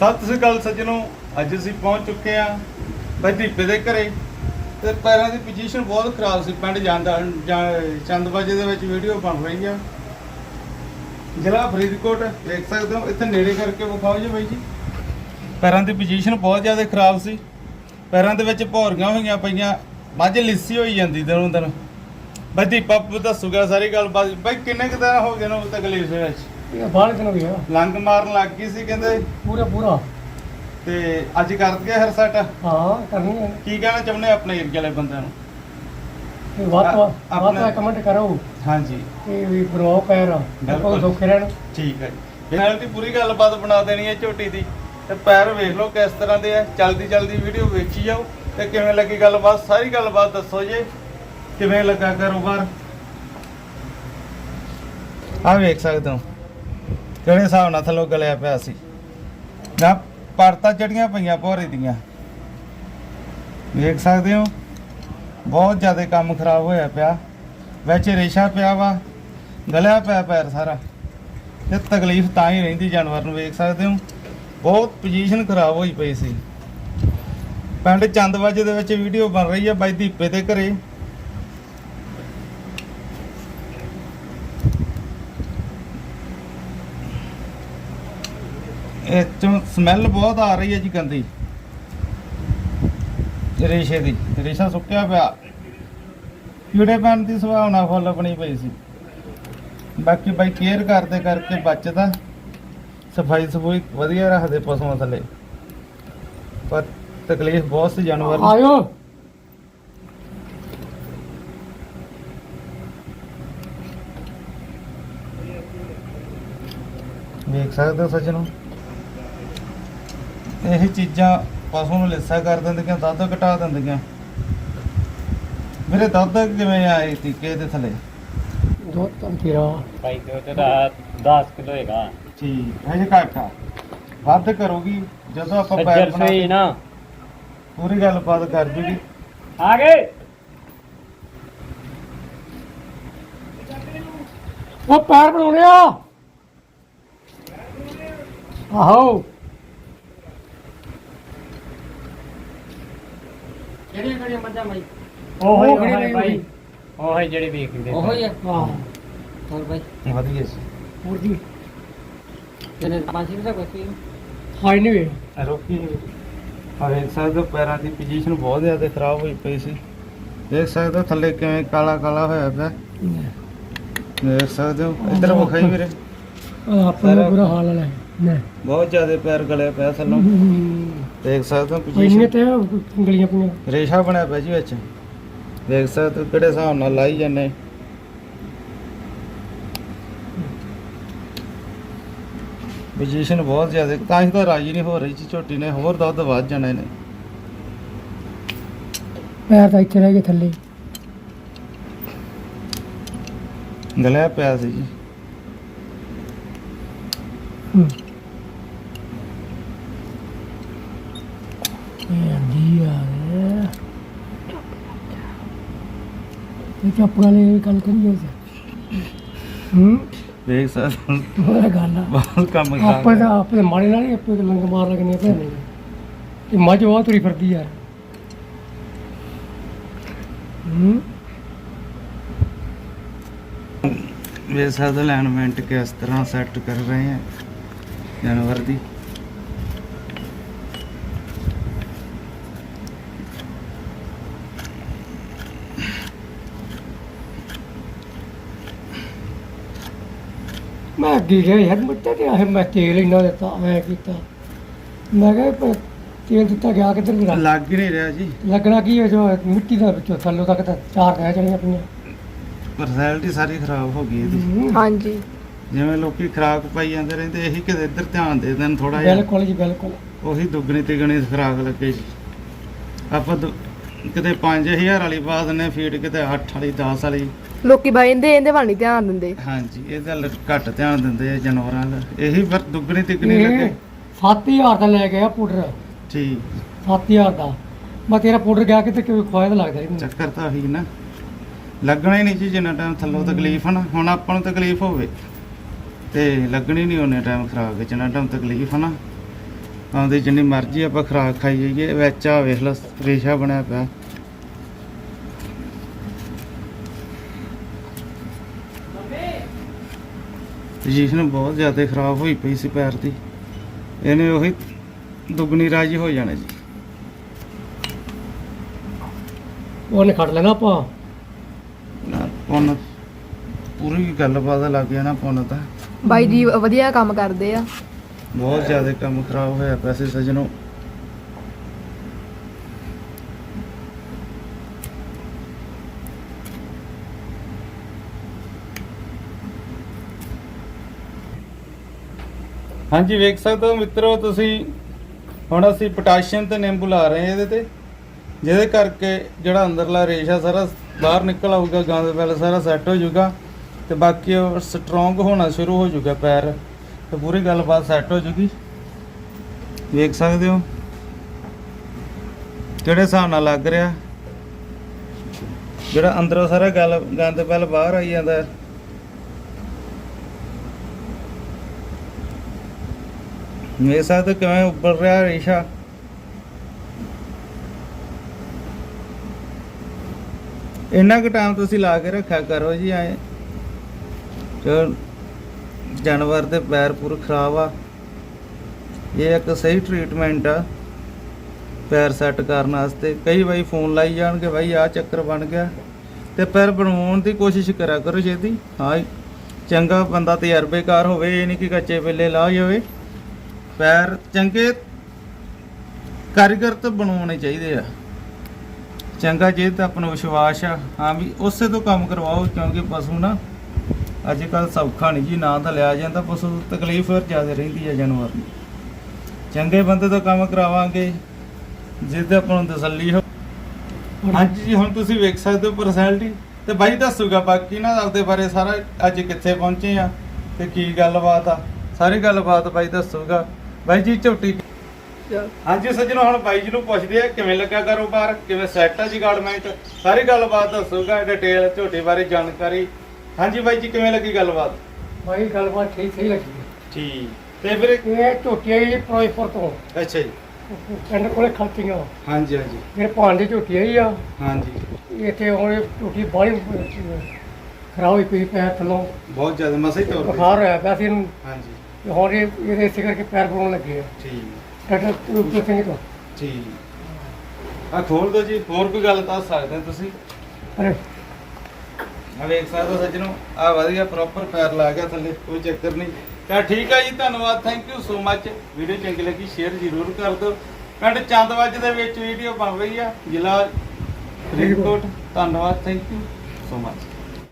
ਸਤਿ ਸ੍ਰੀ ਅਕਾਲ ਸੱਜਣੋ, ਅੱਜ ਅਸੀਂ ਪਹੁੰਚ ਚੁੱਕੇ ਹਾਂ ਬਾਈ ਦੀਪੇ ਦੇ ਘਰੇ ਤੇ ਪੈਰਾਂ ਦੀ ਪੋਜੀਸ਼ਨ ਬਹੁਤ ਖਰਾਬ ਸੀ, ਪਿੰਡ ਜਾਂਦਾ ਚੰਦਬਾਜੇ ਦੇ ਵਿੱਚ ਵੀਡੀਓ ਬਣ ਰਹੀ ਆ। ਜ਼ਿਲ੍ਹਾ ਫਰੀਦਕੋਟ, ਦੇਖ ਸਕਦੇ ਹੋ, ਇੱਥੇ ਨੇੜੇ ਕਰਕੇ ਵਿਖਾਓ ਜੀ ਬਾਈ ਜੀ। ਪੈਰਾਂ ਦੀ ਪੋਜੀਸ਼ਨ ਬਹੁਤ ਜ਼ਿਆਦਾ ਖਰਾਬ ਸੀ। ਪੈਰਾਂ ਦੇ ਵਿੱਚ ਭੌਰੀਆਂ ਹੋਈਆਂ ਪਈਆਂ, ਮੱਝ ਲਿੱਸੀ ਹੋਈ ਜਾਂਦੀ ਦਿਨੋਂ ਦਿਨ। ਬਾਈ ਦੀਪਾ ਦੱਸੂਗਾ ਸਾਰੀ ਗੱਲ ਬਾਈ ਕਿੰਨੇ ਕੁ ਦਿਨ ਹੋ ਗਏ ਨੇ ਤਕਲੀਫ ਦੇ ਵਿੱਚ? ਇਹ ਬਾਹਰ ਦਿਨ ਹੋ ਗਿਆ ਲੰਗ ਮਾਰਨ ਲੱਗ ਗਈ ਸੀ ਕਹਿੰਦੇ। ਪੂਰਾ ਪੂਰਾ। ਤੇ ਅੱਜ ਕਰ ਗਿਆ ਹਰ ਸੈਟ? ਹਾਂ ਕਰਨੀ ਹੈ ਕੀ ਕਹਿਣਾ ਚਾਹੁੰਦੇ ਆਪਣੇ ਏਰੀਆ ਵਾਲੇ ਬੰਦਿਆਂ ਨੂੰ? ਤੇ ਵੱਧ ਤੋਂ ਵੱਧ ਆਪਣਾ- ਕਮੈਂਟ ਕਰੋ। ਹਾਂਜੀ। ਕਿ ਵੀ ਬਣਵਾਓ ਪੈਰ ਬਿਲਕੁਲ। ਬਿਲਕੁਲ। ਸੌਖੇ ਰਹਿਣ। ਠੀਕ ਹੈ ਜੀ। ਨਾਲ ਦੀ ਪੂਰੀ ਗੱਲਬਾਤ ਬਣਾ ਦੇਣੀ ਹੈ ਝੋਟੀ ਦੀ। ਤੇ ਪੈਰ ਵੇਖ ਲਓ ਕਿਸ ਤਰ੍ਹਾਂ ਦੇ ਆ। ਚਲਦੀ ਚਲਦੀ ਵੀਡੀਓ ਵੇਖੀ ਜਾਓ। ਤੇ ਕਿਵੇਂ ਲੱਗੀ ਗੱਲਬਾਤ? ਸਾਰੀ ਗੱਲਬਾਤ ਦੱਸੋ ਜੀ। ਕਿਵੇਂ ਲੱਗਾ ਕਾਰੋਬਾਰ? ਆ ਵੇਖ ਸਕਦੇ ਹੋ। ਕਿਹੜੇ ਹਿਸਾਬ ਨਾਲ ਥੱਲੋਂ ਗਲਿਆ ਪਿਆ ਸੀ? ਨਾ, ਪਰਤਾਂ ਚੜੀਆਂ ਪਈਆਂ ਭੋਰੇ ਦੀਆਂ। ਵੇਖ ਸਕਦੇ ਹੋ? ਬਹੁਤ ਜ਼ਿਆਦਾ ਕੰਮ ਖਰਾਬ ਹੋਇਆ ਪਿਆ। ਵਿੱਚ ਰੇਸ਼ਾ ਪਿਆ ਵਾ, ਗਲਿਆ ਪਿਆ ਪੈਰ ਸਾਰਾ। ਤੇ ਤਕਲੀਫ ਤਾਂ ਹੀ ਰਹਿੰਦੀ ਜਾਨਵਰ ਨੂੰ, ਵੇਖ ਸਕਦੇ ਹੋ? ਬਹੁਤ ਪੋਜੀਸ਼ਨ ਖਰਾਬ ਹੋਈ ਪਈ ਸੀ। ਪਿੰਡ ਚੰਦਵਾਜੇ ਦੇ ਵਿੱਚ ਵੀਡੀਓ ਬਣ ਰਹੀ ਹੈ ਬਾਈ ਦੀਪੇ ਦੇ ਘਰੇ। ਇਹ ਚੋਂ ਸਮੈਲ ਬਹੁਤ ਆ ਰਹੀ ਹੈ ਜੀ ਗੰਦੀ। ਰੇਸ਼ੇ ਦੀ ਰੇਸ਼ਾ ਸੁੱਕਿਆ ਪਿਆ। ਕੀੜੇ ਪੈਣ ਦੀ ਸੰਭਾਵਨਾ ਫੁੱਲ ਬਣੀ ਪਈ ਸੀ। ਬਾਕੀ ਬਾਈ ਕੇਅਰ ਕਰਦੇ ਕਰਕੇ ਬਚਦਾ। ਸਫ਼ਾਈ ਸਫੂਈ ਵਧੀਆ ਰੱਖਦੇ ਪਸ਼ੂਆਂ ਥੱਲੇ। ਪਰ ਤਕਲੀਫ ਬਹੁਤ ਸੀ ਜਾਨਵਰ ਨੂੰ। ਆਇਓ। ਵੇਖ ਸਕਦੇ ਹੋ ਸੱਜਣੋ। ਇਹ ਚੀਜ਼ਾਂ ਪਸ਼ੂ ਨੂੰ ਲਿੱਸਾ ਕਰ ਦਿੰਦੀਆਂ ਦੁੱਧ ਘਟਾ ਦਿੰਦੀਆਂ। ਮੇਰੇ ਦੁੱਧ ਕਿਵੇਂ ਆਏ ਟੀਕੇ ਦੇ ਥੱਲੇ? ਦੋ ਤਾਂ ਤੇਰਾ। ਭਾਈ ਤੇ ਤੇ ਦਾ 10 ਕਿਲੋ ਹੈਗਾ। ਠੀਕ ਹਜੇ ਘੱਟ ਆ। ਵੱਧ ਕਰੂਗੀ ਜਦੋਂ ਆਪਾਂ ਪੈਰ ਸੱਜਰ ਬਣਾ ਸਹੀ ਨਾ। ਪੂਰੀ ਗੱਲਬਾਤ ਕਰ ਜੂਗੀ। ਆ ਗਏ। ਉਹ ਪੈਰ ਬਣਾਉਣੇ ਆ। ਆਹੋ। ਕਿਹੜੀਆਂ ਕਿਹੜੀਆਂ ਮੱਝਾਂ ਬਾਈ। ਉਹ ਹੀ ਉਹ ਉਹ ਕਿਹੜੀ ਹੀ ਭਾਈ ਉਹ ਹੀ ਜਿਹੜੀ ਵੇਖਦੇ ਉਹੋ ਹੀ ਆ। ਹਾਂ ਹੋਰ ਬਾਈ। ਵਧੀਆ ਸੀ। ਹੋਰ ਜੀ। ਕਿੰਨੇ ਪੰਜ ਛੇ ਦਾ ਕੋਈ ਸੀ। ਹਾਈ ਨਹੀਂ ਵੇ। ਰੋਕੀ ਆ ਵੇਖ ਸਕਦੇ ਹੋ ਪੈਰਾਂ ਦੀ ਪੋਜੀਸ਼ਨ ਬਹੁਤ ਜ਼ਿਆਦਾ ਖਰਾਬ ਹੋਈ ਪਈ ਸੀ। ਦੇਖ ਸਕਦੇ ਹੋ ਥੱਲੇ ਕਿਵੇਂ ਕਾਲਾ ਕਾਲਾ ਹੋਇਆ ਪਿਆ। ਦੇਖ ਸਕਦੇ ਹੋ ਇੱਧਰ ਵਿਖਾਈ ਵੀਰੇ। ਆਪਣਾ ਸਾਰਾ- ਬੁਰਾ ਹਾਲ ਹੈ ਨੇ ਬਹੁਤ ਜ਼ਿਆਦਾ ਪੈਰ ਗਲੇ ਪਿਆ ਥੱਲੋਂ। ਦੇਖ ਸਕਦੇ ਹੋ ਇੰਨੇ ਤੇ ਗਲੀਆਂ ਪਈਆਂ। ਰੇਸ਼ਾ ਬਣਿਆ ਪਿਆ ਜੀ ਵਿੱਚ। ਦੇਖ ਸਕਦੇ ਹੋ ਕਿਹੜੇ ਹਿਸਾਬ ਨਾਲ ਲਾਈ ਜਾਂਦੇ। ਪੋਜੀਸ਼ਨ ਬਹੁਤ ਜ਼ਿਆਦਾ ਤਾਂ ਹੀ ਤਾਂ ਰਾਜੀ ਨਹੀਂ ਹੋ ਰਹੀ ਜੀ ਝੋਟੀ ਨੇ ਹੋਰ ਦੁੱਧ ਵੱਧ ਜਾਣਾ ਇਹਨੇ। ਪੈਰ ਤਾਂ ਇੱਥੇ ਰਹਿ ਗਏ ਥੱਲੇ। ਗਲਿਆ ਪਿਆ ਸੀ ਜੀ। ਹੂੰ। ਇਹ ਗਾਲੇ ਹੂੰ? ਗੱਲ ਆ। ਬਹੁਤ ਕੰਮ ਆਪਾਂ ਤਾਂ ਨਾਲ ਹੀ ਆਪੇ ਲੰਗ ਮਾਰ ਲੱਗਨੇ ਇਹ ਮੱਝ ਬਹੁਤ ਤੁਰੀ ਫਿਰਦੀ ਯਾਰ। ਹੂੰ? ਵੇ ਸਾਦਾ ਅਲਾਈਨਮੈਂਟ ਕਿਸ ਤਰ੍ਹਾਂ ਸੈੱਟ ਕਰ ਰਹੇ ਹੈ ਜਾਨਵਰ ਦੀ। ਮੈਂ ਅੱਗੇ ਗਿਆ ਯਾਰ ਮੁੱਟਾ ਤੇ ਆਹ ਮੈਂ ਤੇਲ ਇੰਨਾ ਦਿੱਤਾ ਮੈਂ ਕੀਤਾ। ਮੈਂ ਕਿਹਾ ਪਰ ਤੇਲ ਦਿੱਤਾ ਗਿਆ ਕਿੱਧਰ ਮੇਰਾ ਲੱਗ ਹੀ ਨਹੀਂ ਰਿਹਾ ਜੀ। ਲੱਗਣਾ ਕੀ ਹੈ ਜੋ ਮਿੱਟੀ ਦਾ ਵਿੱਚੋਂ ਥੱਲੋਂ ਤੱਕ ਤਾਂ ਚਾਰ ਰਹਿ ਜਾਣੀਆਂ ਪਈਆਂ ਪਰਸਨੈਲਿਟੀ ਸਾਰੀ ਖਰਾਬ ਹੋ ਗਈ ਇਹਦੀ। ਹਾਂਜੀ। ਜਿਵੇਂ ਲੋਕੀ ਖਰਾਕ ਪਾਈ ਜਾਂਦੇ ਰਹਿੰਦੇ ਇਹੀ ਕਿਤੇ ਇੱਧਰ ਧਿਆਨ ਦੇ ਦੇਣ ਥੋੜਾ ਜਿਹਾ। ਬਿਲਕੁਲ ਜੀ ਬਿਲਕੁਲ। ਉਹੀ ਦੁੱਗਣੀ ਤਿਗਣੀ ਖਰਾਕ ਲੱਗੇ ਜੀ। ਆਪਾਂ ਦੁ- ਕਿਤੇ 5000 ਵਾਲੀ ਪਾ ਦਿੰਦੇ ਫੀਡ ਕਿਤੇ 8 ਵਾਲੀ 10 ਵਾਲੀ। ਲੋਕੀ ਬਾਈ ਇਹਦੇ ਇਹਦੇ ਵੱਲ ਨਹੀਂ ਧਿਆਨ ਦਿੰਦੇ। ਹਾਂਜੀ ਇਹਦਾ ਲ- ਘੱਟ ਧਿਆਨ ਦਿੰਦੇ ਆ ਜਾਨਵਰਾਂ ਦਾ ਇਹੀ ਫਿਰ ਦੁੱਗਣੀ ਤਿਗਣੀ ਇਹ ਲੱਗੇ। 7000 ਦਾ ਲੈ ਗਿਆ ਪਾਊਡਰ ਠੀਕ। 7000 ਦਾ। ਮੈਂ ਤੇਰਾ ਪਾਊਡਰ ਗਿਆ ਕਿਤੇ ਕੋਈ ਖਵਾਇਆ ਤਾਂ ਲੱਗਦਾ ਨਹੀਂ। ਚੱਕਰ ਤਾਂ ਉਹੀ ਨਾ। ਲੱਗਣਾ ਹੀ ਨਹੀਂ ਜੀ ਜਿੰਨਾ ਟਾਈਮ ਥੱਲੋਂ ਤਕਲੀਫ ਹੈ ਨਾ। ਹੁਣ ਆਪਾਂ ਨੂੰ ਤਕਲੀਫ ਹੋਵੇ। ਤੇ ਲੱਗਣੀ ਨਹੀਂ ਉਹਨੇ ਟਾਈਮ ਖਰਾਬ ਵਿੱਚ। ਜਿੰਨਾ ਟਾਈਮ ਤਕਲੀਫ ਹੈ ਨਾ। ਆਉਂਦੀ ਜਿੰਨੀ ਮਰਜ਼ੀ ਆਪਾਂ ਖਰਾਕ ਖਾਈ ਜਾਈਏ। ਵਿੱਚ ਆ ਵੇਖ ਲਓ ਰੇਸ਼ਾ ਬਣਿਆ ਪਿਆ। ਪੋਜੀਸ਼ਨ ਬਹੁਤ ਜ਼ਿਆਦਾ ਖਰਾਬ ਹੋਈ ਪਈ ਸੀ ਪੈਰ ਦੀ। ਇਹਨੇ ਉਹੀ ਦੁੱਗਣੀ ਰਾਜੀ ਹੋ ਜਾਣਾ ਜੀ। ਉਹਨੇ ਖੜ ਲੈਣਾ ਆਪਾਂ। ਨਾ ਪੁੰਨ ਪੂਰੀ ਗੱਲਬਾਤ ਲੱਗ ਜਾਣਾ ਪੁੰਨ ਤਾਂ। ਬਾਈ ਜੀ ਵਧੀਆ ਕੰਮ ਕਰਦੇ ਆ। ਬਹੁਤ ਜ਼ਿਆਦਾ ਕੰਮ ਖਰਾਬ ਹੋਇਆ ਪੈਸੇ ਸਜਣੋ। ਹਾਂਜੀ, ਵੇਖ ਸਕਦੇ ਹੋ ਮਿੱਤਰੋ, ਤੁਸੀਂ ਹੁਣ ਅਸੀਂ ਪੋਟਾਸ਼ੀਅਮ ਤੇ ਨਿੰਬੂ ਲਾ ਰਹੇ ਹਾਂ ਇਹਦੇ ਤੇ। ਜਿਹਦੇ ਕਰਕੇ ਜਿਹੜਾ ਅੰਦਰਲਾ ਰੇਸ਼ਾ ਸਾਰਾ ਬਾਹਰ ਨਿਕਲ ਆਊਗਾ ਗੰਦ ਪੈਲ ਸਾਰਾ ਸੈੱਟ ਹੋ ਜਾਊਗਾ ਤੇ ਬਾਕੀ ਉਹ ਸਟਰੋਂਗ ਹੋਣਾ ਸ਼ੁਰੂ ਹੋ ਜਾਊਗਾ ਪੈਰ। ਤੇ ਪੂਰੀ ਗੱਲਬਾਤ ਸੈੱਟ ਹੋ ਜੂਗੀ ਵੇਖ ਸਕਦੇ ਹੋ ਕਿਹੜੇ ਹਿਸਾਬ ਨਾਲ ਲੱਗ ਰਿਹਾ। ਜਿਹੜਾ ਅੰਦਰੋਂ ਸਾਰਾ ਗੱਲ ਗੰਦ ਪੈਲ ਬਾਹਰ ਆਈ ਜਾਂਦਾ। ਮੇਰੇ ਵੇਖ ਸਕਦੇ ਕਿਵੇਂ ਉੱਪਰ ਰਿਹਾ ਰੇਸ਼ਾ? ਇੰਨਾ ਕੁ ਟਾਈਮ ਤੁਸੀਂ ਲਾ ਕੇ ਰੱਖਿਆ ਕਰੋ ਜੀ ਐ। ਜੋ ਜਾਨਵਰ ਦੇ ਪੈਰ ਪੂਰੇ ਖਰਾਬ ਆ। ਇਹ ਇੱਕ ਸਹੀ ਟ੍ਰੀਟਮੈਂਟ ਆ ਪੈਰ ਸੈੱਟ ਕਰਨ ਵਾਸਤੇ। ਕਈ ਵਾਰੀ ਫੋਨ ਲਾਈ ਜਾਣਗੇ, ਭਾਈ ਆ ਚੱਕਰ ਬਣ ਗਿਆ। ਤੇ ਪੈਰ ਬਣਾਉਣ ਦੀ ਕੋਸ਼ਿਸ਼ ਕਰਿਆ ਕਰੋ ਛੇਤੀ। ਹਾਂ ਚੰਗਾ ਬੰਦਾ ਤਜਰਬੇਕਾਰ ਹੋਵੇ, ਇਹ ਨਹੀਂ ਕਿ ਕੱਚੇ ਵੇਲੇ ਲਾ ਜਾਵੇ। ਪੈਰ ਚੰਗੇ ਕਾਰੀਗਰ ਤੋਂ ਬਣਾਉਣੇ ਚਾਹੀਦੇ ਆ। ਚੰਗਾ ਜੇ ਤਾਂ ਆਪਣਾ ਵਿਸ਼ਵਾਸ ਆ। ਹਾਂ ਵੀ ਉਸੇ ਤੋਂ ਕੰਮ ਕਰਵਾਓ ਕਿਉਂਕਿ ਪਸ਼ੂ ਨਾ ਅੱਜ ਕੱਲ ਸੌਖਾ ਨਹੀਂ ਜੀ ਨਾ ਤਾਂ ਲਿਆ ਜਾਂਦਾ ਪਸ਼ੂ ਤਕਲੀਫ ਫਿਰ ਜ਼ਿਆਦਾ ਰਹਿੰਦੀ ਹੈ ਜਾਨਵਰ ਨੂੰ। ਚੰਗੇ ਬੰਦੇ ਤੋਂ ਕੰਮ ਕਰਾਵਾਂਗੇ ਜਿਹਦੇ ਆਪਾਂ ਨੂੰ ਤਸੱਲੀ ਹੋ ਹਾਂਜੀ ਜੀ ਹੁਣ ਤੁਸੀਂ ਵੇਖ ਸਕਦੇ ਹੋ ਪਰਸਨੈਲਿਟੀ ਤੇ ਬਾਈ ਦੱਸੂਗਾ ਬਾਕੀ ਨਾ ਆਪਦੇ ਬਾਰੇ ਸਾਰਾ ਅੱਜ ਕਿੱਥੇ ਪਹੁੰਚੇ ਆ ਤੇ ਕੀ ਗੱਲਬਾਤ ਆ। ਸਾਰੀ ਗੱਲਬਾਤ ਬਾਈ ਦੱਸੂਗਾ। ਬਾਈ ਜੀ ਝੋਟੀ। ਹਾਂਜੀ ਸੱਜਣੋ ਹੁਣ ਬਾਈ ਜੀ ਨੂੰ ਪੁੱਛਦੇ ਆ ਕਿਵੇਂ ਲੱਗਾ ਕਾਰੋਬਾਰ? ਕਿਵੇਂ ਸੈੱਟ ਆ ਜੀ ਗਾਰਡਮੈਂਟ ਸਾਰੀ ਗੱਲਬਾਤ ਦੱਸੂਗਾ ਡਿਟੇਲ ਝੋਟੀ ਬਾਰੇ ਜਾਣਕਾਰੀ। ਹਾਂਜੀ ਬਾਈ ਜੀ ਕਿਵੇਂ ਲੱਗੀ ਗੱਲਬਾਤ? ਬਾਈ ਗੱਲਬਾਤ ਠੀਕ ਸਹੀ ਲੱਗੀ। ਠੀਕ। ਤੇ ਫਿਰ ਇਹ ਝੋਟੀਆਂ ਹੀ ਫਿਰੋਜ਼ਪੁਰ ਤੋਂ। ਅੱਛਾ ਜੀ। ਪਿੰਡ ਕੋਲੇ ਖਲਤੀਆਂ। ਹਾਂਜੀ ਹਾਂਜੀ। ਮੇਰੇ ਭਾਣ ਦੀ ਝੋਟੀ ਆਈ ਆ। ਹਾਂਜੀ। ਇੱਥੇ ਹੁਣ ਝੋਟੀ ਬਾਹਲੀ ਖਰਾਬ ਹੋਈ ਪਈ ਪੈਰ ਥੱਲੋਂ। ਬਹੁਤ ਜ਼ਿਆਦਾ ਮਸਾ ਹੀ ਤੌਰ ਤੇ ਬੁਖਾਰ ਹੋਇਆ ਪਿਆ ਸੀ ਇਹਨੂੰ। ਹਾਂਜੀ। ਤੇ ਹੁਣ ਇਹ ਇਹਦੇ ਇਸੇ ਕਰਕੇ ਪੈਰ ਬਣਾਉਣ ਲੱਗੇ ਆ। ਠੀਕ। ਡਾਕਟਰ ਰੂਪ ਸਿੰਘ ਤੋਂ। ਠੀਕ। ਆ ਖੋਲ ਦੋ ਜੀ ਹੋਰ ਕੋਈ ਗੱਲ ਦੱਸ ਸਕਦੇ ਹੋ ਤੁਸੀਂ? ਅਰੇ। ਆ ਵੇਖ ਸਕਦੇ ਹੋ ਸੱਜਣੋ ਆ ਵਧੀਆ ਪ੍ਰੋਪਰ ਪੈਰ ਲਾ ਗਿਆ ਥੱਲੇ ਕੋਈ ਚੱਕਰ ਨਹੀਂ। ਤਾਂ ਠੀਕ ਹੈ ਜੀ ਧੰਨਵਾਦ thank you so much video ਚੰਗੀ ਲੱਗੀ ਸ਼ੇਅਰ ਜ਼ਰੂਰ ਕਰ ਦਿਓ। ਪਿੰਡ ਚੰਦਵੱਜ ਦੇ ਵਿੱਚ ਵੀਡੀਓ ਬਣ ਰਹੀ ਆ ਜ਼ਿਲ੍ਹਾ ਫਰੀਦਕੋਟ। ਧੰਨਵਾਦ ਥੈਂਕ ਯੂ ਸੋ ਮੱਚ